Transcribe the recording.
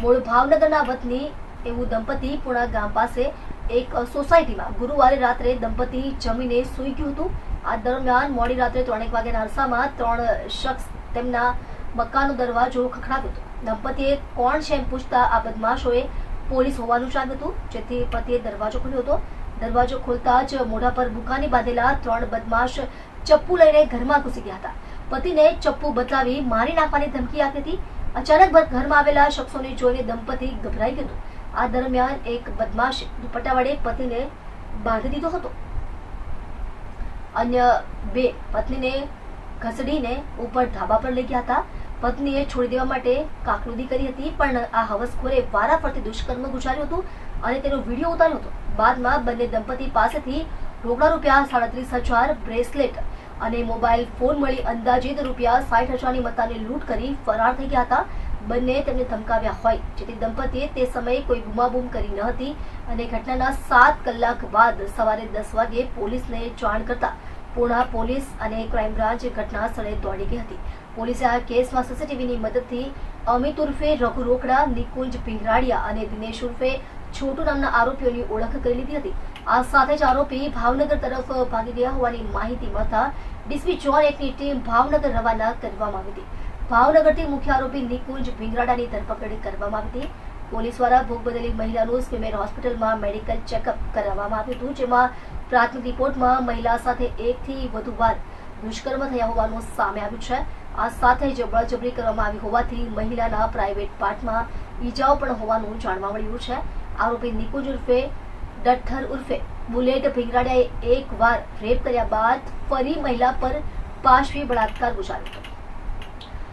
મૂળ ભાવનગરના વતની એવું દંપતી પુણા ગામ પાસે એક સોસાયટીમાં ગુરુવારે રાત્રે દંપતી જમીને સૂઈ ગયું હતું. આ દરમિયાન મોડી રાત્રે ત્રણેક વાગ્યાના અરસામાં ત્રણ શખ્સ તેમના મકાનનો દરવાજો ખખડાવ્યો હતો. દંપતીએ કોણ છે એમ પૂછતા આ બદમાશોએ પોલીસ હોવાનું જાણ્યું હતું. જેથી પતિએ દરવાજો ખોલ્યો હતો. દરવાજો ખોલતા જ મોઢા પર બુકાની બાંધેલા ત્રણ બદમાશ ચપ્પુ લઈને ઘરમાં ઘૂસી ગયા હતા. પતિને ચપ્પુ બતાવી મારી નાખવાની ધમકી આપી હતી. અચાનક ઘરમાં આવેલા શખ્સોને જોઈને દંપતી ગભરાઈ ગયું આ દરમિયાન એક બદમાશ દુપટ્ટા વડે પતિને બાંધી દીધો હતો. અન્ય બે પત્નીને ઘસડીને ઉપર ધાબા પર લઈ ગયા હતા. પત્નીએ છોડી દેવા માટે કાકલુદી કરી હતી, પણ આ હવસખોરે વારાફરતી દુષ્કર્મ ગુજાર્યું હતું અને તેનો વીડિયો ઉતાર્યો હતો. બાદમાં બંને દંપતી પાસેથી રોકડા રૂપિયા સાડત્રીસ હજાર બ્રેસલેટ અને મોબાઈલ ફોન મળી અંદાજિત રૂપિયા સાઠ હજારની મત્તાની લૂંટ કરી ફરાર થઈ ગયા હતા. બંને તેમને ધમકાવ્યા હોય, જેથી દંપતીએ તે સમયે કોઈ બૂમાબૂમ કરી ન હતી અને ઘટનાના સાત કલાક બાદ સવારે દસ વાગે પોલીસને જાણ કરતા પૂર્ણા પોલીસ અને ક્રાઇમ બ્રાન્ચ ઘટના સ્થળે દોડી ગઈ હતી. પોલીસે આ કેસમાં સીસીટીવીની મદદથી અમિત ઉર્ફે રઘુ રોકડા, નિકુંજ પિંગરાડિયા અને દિનેશ ઉર્ફે છોટુ નામના આરોપીઓની ઓળખ કરી લીધી હતી. આ સાથે જ આરોપી ભાવનગર તરફ ભાગી ગયા હોવાની માહિતી મળતા ડીસપી જોન એકની ટીમ ભાવનગર રવાના કરવામાં આવી હતી. ભાવનગરથી મુખ્ય આરોપી નિકુંજ ભીંગરાડાની ધરપકડ કરવામાં આવી હતી. પોલીસ દ્વારા ભોગ બદલી મહિલાનું સ્વિમેર હોસ્પિટલમાં મેડિકલ ચેકઅપ કરાવવામાં આવ્યું હતું, જેમાં પ્રાથમિક રિપોર્ટમાં મહિલા સાથે એકથી વધુ વાર દુષ્કર્મ થયા હોવાનું સામે આવ્યું છે. આ સાથે જ બળજબરી કરવામાં આવી હોવાથી મહિલાના પ્રાઇવેટ પાર્ટમાં ઈજાઓ પણ હોવાનું જાણવા મળ્યું છે. આરોપી નિકુંજ ઉર્ફે ડઠ્ઠર ઉર્ફે બુલેટ ભીંગરાડિયાએ એક વાર રેપ કર્યા બાદ ફરી મહિલા પર પાશવી બળાત્કાર ગુજાર્યો હતો.